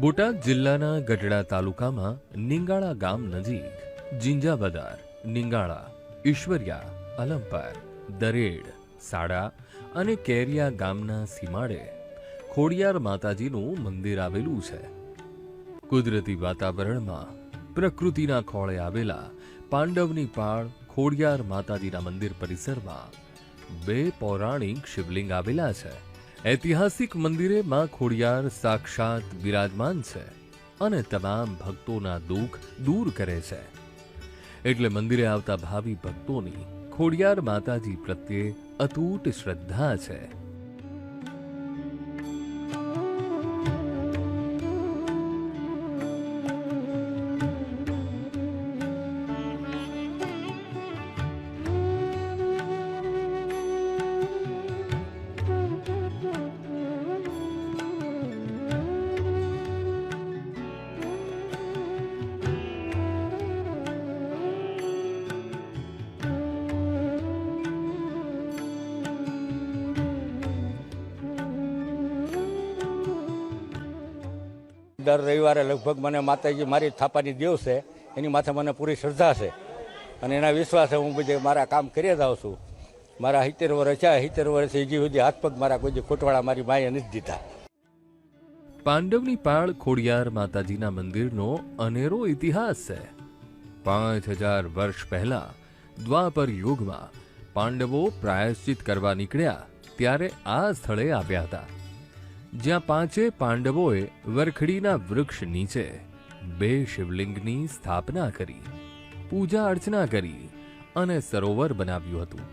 બોટાદ જિલ્લાના ગઢડા તાલુકામાં નિંગાળા ગામ નજીક જિંજા બજાર નિંગાળા, ઈશ્વરિયા, અલંપર, દરેડ, સાડા અને કેરિયા ગામના સીમાડે ખોડિયાર માતાજીનું મંદિર આવેલું છે. કુદરતી વાતાવરણમાં પ્રકૃતિના ખોળે આવેલા પાંડવની પાળ ખોડિયાર માતાજીના મંદિર પરિસરમાં બે પૌરાણિક શિવલિંગ આવેલા છે. ઐતિહાસિક મંદિરે માં ખોડિયાર સાક્ષાત બિરાજમાન છે અને તમામ ભક્તોના દુઃખ દૂર કરે છે. એટલે મંદિરે આવતા ભાવિ ભક્તોની ખોડિયાર માતાજી પ્રત્યે અતૂટ શ્રદ્ધા છે. દર રવિવારે લગભગ મને માતાજી મારી થાપાની દેવ છે, એની માથે મને પૂરી શ્રદ્ધા છે. અને એના વિશ્વાસે હું જે મારા કામ કરી જાઉં છું. મારા સિત્તેર વર્ષ છે સિત્તેર વર્ષ હજી સુધી હાથ પગ મારા કોઈ ખોટવાળા મારી માએ નથી દીધા. પાંડવની પાળ ખોડિયાર માતાજીના મંદિરનો અનેરો ઇતિહાસ છે. પાંચ હજાર વર્ષ પહેલા દ્વાપર યુગમાં પાંડવો પ્રાયશ્ચિત કરવા નીકળ્યા ત્યારે આ સ્થળે આવ્યા હતા. જ્યાં પાંચે પાંડવોએ વરખડીના વૃક્ષ નીચે બે શિવલિંગની સ્થાપના કરી, પૂજા અર્ચના કરી અને સરોવર બનાવ્યું હતું,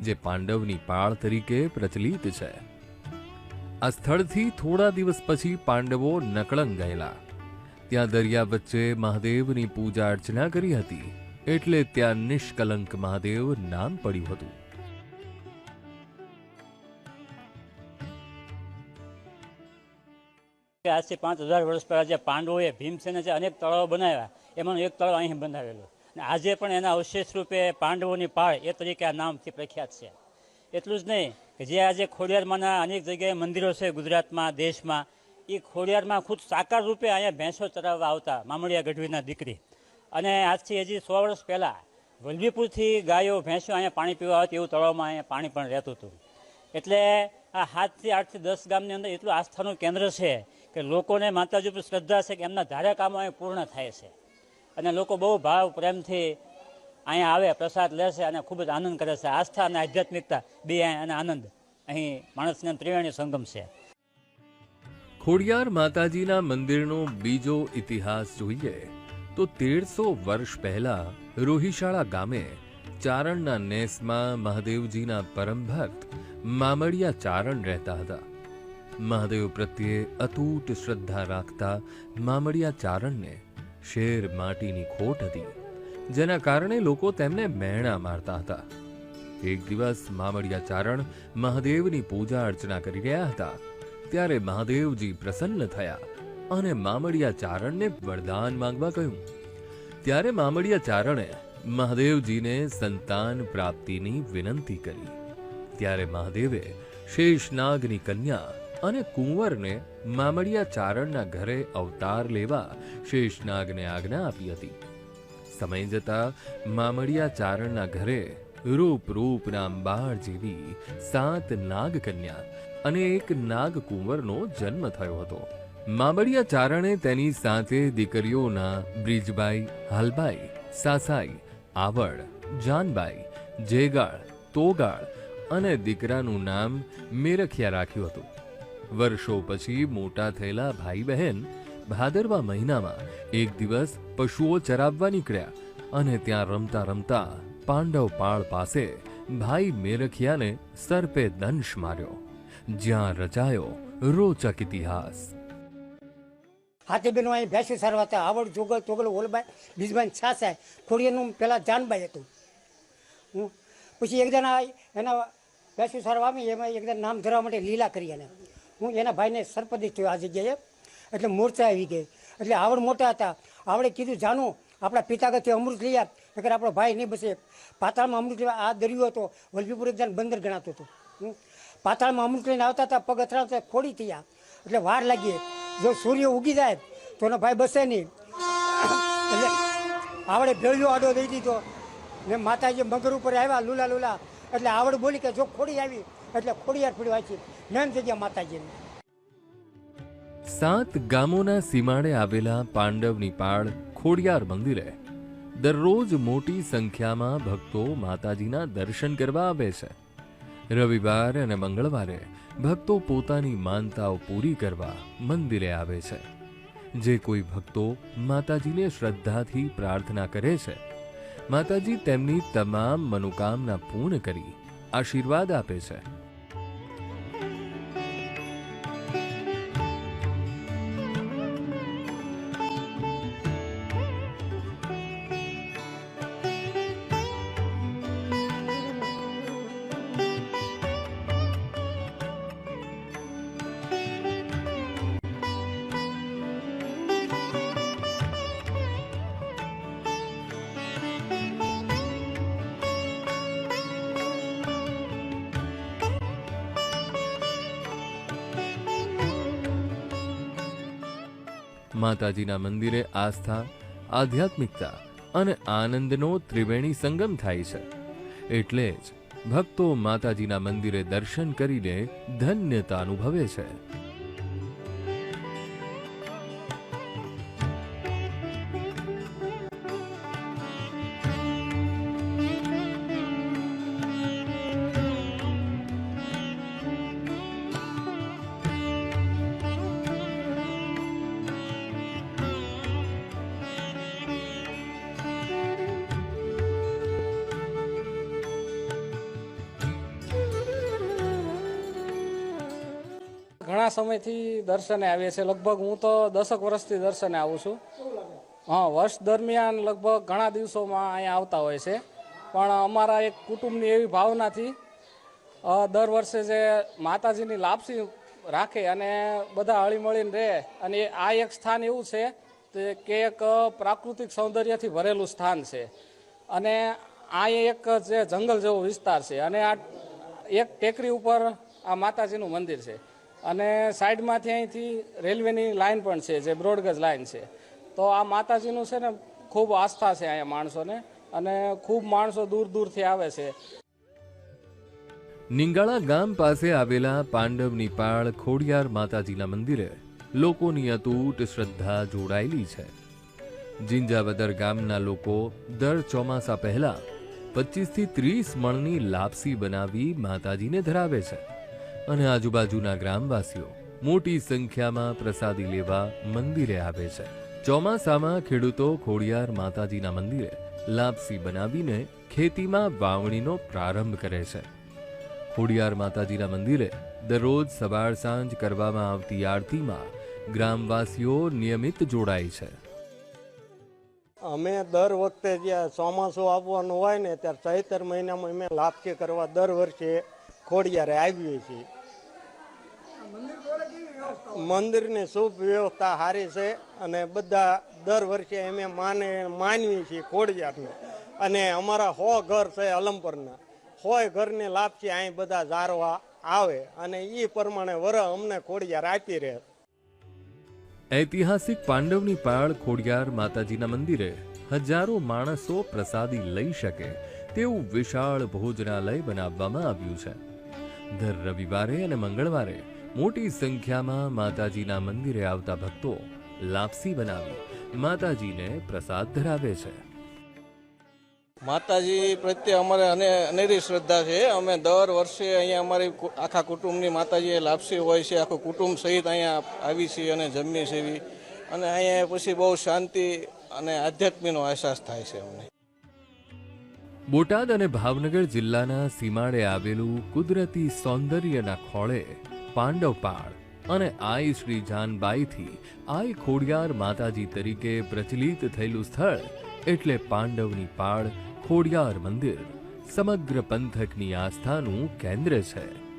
જે પાંડવની પાળ તરીકે પ્રચલિત છે. આ સ્થળથી થોડા દિવસ પછી પાંડવો નકળંગ ગયેલા. ત્યાં દરિયા વચ્ચે મહાદેવની પૂજા અર્ચના કરી હતી, એટલે ત્યાં નિષ્કલંક મહાદેવ નામ પડ્યું હતું. આજથી પાંચ હજાર વર્ષ પહેલાં જે પાંડવોએ ભીમસેને જે અનેક તળાવો બનાવ્યા, એમાંનું એક તળાવ અહીં બનાવેલું અને આજે પણ એના અવશેષ રૂપે પાંડવોની પાળ એ તરીકે આ નામથી પ્રખ્યાત છે. એટલું જ નહીં કે જે આજે ખોડિયારમાંના અનેક જગ્યાએ મંદિરો છે ગુજરાતમાં, દેશમાં, એ ખોડિયારમાં ખુદ સાકાર રૂપે અહીંયા ભેંસો ચરાવવા આવતા મામળિયા ગઢવીના દીકરી. અને આજથી હજી સો વર્ષ પહેલાં વલભીપુરથી ગાયો, ભેંસો અહીંયા પાણી પીવા આવતી એવું તળાવમાં અહીંયા પાણી પણ રહેતું હતું. એટલે આ સાતથી આઠથી દસ ગામની અંદર એટલું આસ્થાનું કેન્દ્ર છે કે લોકોને માતાજી ઉપર શ્રદ્ધા છે કે એમના ધાર્યા કામો અહીં પૂર્ણ થાય છે. અને લોકો બહુ ભાવ પ્રેમથી અહીંયા આવે, પ્રસાદ લે છે અને ખૂબ જ આનંદ કરે છે. આસ્થા અને આધ્યાત્મિકતા બે અને આનંદ અહીં માણસને ત્રિવેણી સંગમ છે. ખોડિયાર માતાજીના મંદિરનો બીજો ઇતિહાસ જોઈએ તો તેરસો વર્ષ પહેલા રોહિશાળા ગામે ચારણના નેસમાં મહાદેવજીના પરમ ભક્ત મામડિયા ચારણ રહેતા હતા. મહાદેવ પ્રત્યે અતૂટ શ્રદ્ધા રાખતા મામડિયા ચારણને શેર માટીની ખોટ હતી, જેના કારણે લોકો તેમને મહેણા મારતા હતા. એક દિવસ મામડિયા ચારણ મહાદેવની પૂજા અર્ચના કરી રહ્યા હતા, ત્યારે મહાદેવજી પ્રસન્ન થયા અને મામડિયા ચારણને વરદાન માંગવા કહ્યું. ત્યારે મામડિયા ચારણે મહાદેવજીને સંતાન પ્રાપ્તિની વિનંતી કરી. ત્યારે મહાદેવે શેષનાગની કન્યા અને કુંવરને મામડિયા ચારણના ઘરે અવતાર લેવા શેષનાગને આજ્ઞા આપી હતી. સમય જતા મામડિયા ચારણના ઘરે રૂપ રૂપના અંબાર જેવી સાત નાગકન્યા અને એક નાગ કુંવરનો જન્મ થયો હતો. મામડિયા ચારણે તેની સાથે દીકરીઓના બ્રિજબાઈ, હાલબાઈ, સાસાઈ આવડ જાનબાઈ, જેગાળ, તોગાળ અને દીકરાનું નામ મેરખિયા રાખ્યું હતું. વર્ષો પછી મોટા થયેલા ભાઈ બહેન ભાદરવા મહિનામાં એક દિવસ પશુઓ ચરાવવા નીકળ્યા અને ત્યાં રમતા રમતા પાંડવ પાળ પાસે ભાઈ મેરખિયાને સર્પે દંશ માર્યો, જ્યાં રચાયો રોચક ઇતિહાસ. હાથી બેનો અહીં ભેંસી સારવા હતા, આવડ, જોગલ, તોગલ ઓલબાઈ બીજબાઈ છાસાય, ખોડિયાનું પહેલાં જાનબાઈ હતું. હું પછી એક જણા એના ભેંસી સારવા એમાં એકદમ નામ ધરવા માટે લીલા કરી એને હું એના ભાઈને સરપદી થયો આ જગ્યાએ એટલે મોરચા આવી ગઈ. એટલે આવડ મોટા હતા. આવડે કીધું, જાનું, આપણા પિતાગતથી અમૃત લઈ નકર આપણો ભાઈ નહીં બસે. પાતાળમાં અમૃત આ દરિયો હતો. વલભીપુર એક બંદર ગણાતો હતો. હું પાતાળમાં અમૃત લઈને આવતા હતા, પગ અથડાવતા ખોડી થયા. એટલે વાર લાગી. જો સૂર્ય ઉગી જાય, તો એનો ભાઈ બસે નહીં. એટલે આવડે ભેળિયો આડો દઈ દીધો. ને માતાજી મગર ઉપર આવ્યા, લુલા લુલા એટલે આવડ બોલી કે જો ખોડી આવી, એટલે ખોડિયાર પીડી વાંચી. નામ જગ્યા માતાજીની. સાત ગામોના સીમાડે આવેલા પાંડવની પાળ ખોડિયાર મંદિરે દરરોજ મોટી સંખ્યામાં ભક્તો માતાજીના દર્શન કરવા આવે છે. રવિવાર અને મંગળવારે ભક્તો પોતાની માનતાઓ પૂરી કરવા મંદિરે આવે છે. જે કોઈ ભક્તો માતાજીને શ્રદ્ધાથી પ્રાર્થના કરે છે માતાજી તેમની તમામ મનોકામના પૂર્ણ કરી આશીર્વાદ આપે છે. માતાજીના મંદિરે આસ્થા, આધ્યાત્મિકતા અને આનંદનો ત્રિવેણી સંગમ થાય છે. એટલે જ ભક્તો માતાજીના મંદિરે દર્શન કરીને ધન્યતા અનુભવે છે. ઘણા સમયથી દર્શને આવીએ છીએ. લગભગ હું તો દસક વર્ષથી દર્શને આવું છું. હા, વર્ષ દરમિયાન લગભગ ઘણા દિવસોમાં અહીંયા આવતા હોય છે. પણ અમારા એક કુટુંબની એવી ભાવનાથી દર વર્ષે જે માતાજીની લાપસી રાખે અને બધા હળીમળીને રહે, અને આ એક સ્થાન એવું છે કે એક પ્રાકૃતિક સૌંદર્યથી ભરેલું સ્થાન છે. અને આ એક જે જંગલ જેવો વિસ્તાર છે અને આ એક ટેકરી ઉપર આ માતાજીનું મંદિર છે. અને સાઈડમાંથી અહીંથી રેલવેની લાઇન પણ છે, જે બ્રોડગજ લાઇન છે. તો આ માતાજીનું છે ને ખૂબ આસ્થા છે અહીંયા માણસોને અને ખૂબ માણસો દૂર દૂરથી આવે છે. નિંગાળા ગામ પાસે આવેલા પાંડવની પાળ ખોડિયાર માતાજીના મંદિરે લોકોની અતૂટ શ્રદ્ધા જોડાયેલી છે. જિંજાવદર ગામના લોકો દર ચોમાસા પહેલા પચીસથી ત્રીસ મણની લાપસી બનાવી માતાજીને ધરાવે છે. અને આજુબાજુના ગ્રામવાસીઓ મોટી સંખ્યામાં પ્રસાદી લેવા મંદિરે આવે છે. ચોમાસામાં ખેડૂતો ખોડિયાર માતાજીના મંદિરે લાપસી બનાવીને ખેતીમાં વાવણીનો પ્રારંભ કરે છે. ખોડિયાર માતાજીના મંદિરે દરરોજ સવાર સાંજ કરવામાં આવતી આરતીમાં ગ્રામવાસીઓ નિયમિત જોડાય છે. અમે દર વખતે જ્યાં ચોમાસું આવવાનું હોય ને ત્યારે ચૈતર મહિનામાં અમે લાપસી કરવા દર વર્ષે ખોડિયારે આવીએ છીએ. મંદિરની શુભ વ્યવસ્થા સારી છે અને બધા દર વર્ષે અમે માને માનવીએ છીએ ખોડિયારને. અને અમારા હો ઘર છે અલમપરના. હોય ઘરને લાભ છે અહીં બધા જારવા આવે અને એ પ્રમાણે વર અમને ખોડિયાર આપી રહે. ઐતિહાસિક પાંડવની પાળ ખોડિયાર માતાજીના મંદિરે હજારો માણસો પ્રસાદી લઈ શકે તેવું વિશાળ ભોજનાલય બનાવવામાં આવ્યું છે. દર રવિવારે અને મંગળવારે મોટી સંખ્યામાં માતાજીના મંદિરે આવતા ભક્તો લાપસી બનાવી માતાજીને પ્રસાદ ધરાવે છે. માતાજી પ્રત્યે અમારે અને અનેરી શ્રદ્ધા છે. અમે દર વર્ષે અહીંયા અમારી આખા કુટુંબની માતાજી લાપસી હોય છે. આખું કુટુંબ સહિત અહીંયા આવી છીએ અને જમીએ છીએ અને અહીંયા પછી બહુ શાંતિ અને આધ્યાત્મીનો અહેસાસ થાય છે અમને. બોટાદ અને ભાવનગર જિલ્લાના સીમાડે આવેલું કુદરતી સૌંદર્યના ખોળે પાંડવપાળ અને આઈ શ્રી જાનબાઈથી આઈ ખોડિયાર માતાજી તરીકે પ્રચલિત થયેલું સ્થળ એટલે પાંડવની પાળ ખોડિયાર મંદિર. સમગ્ર પંથકની આસ્થાનું કેન્દ્ર છે.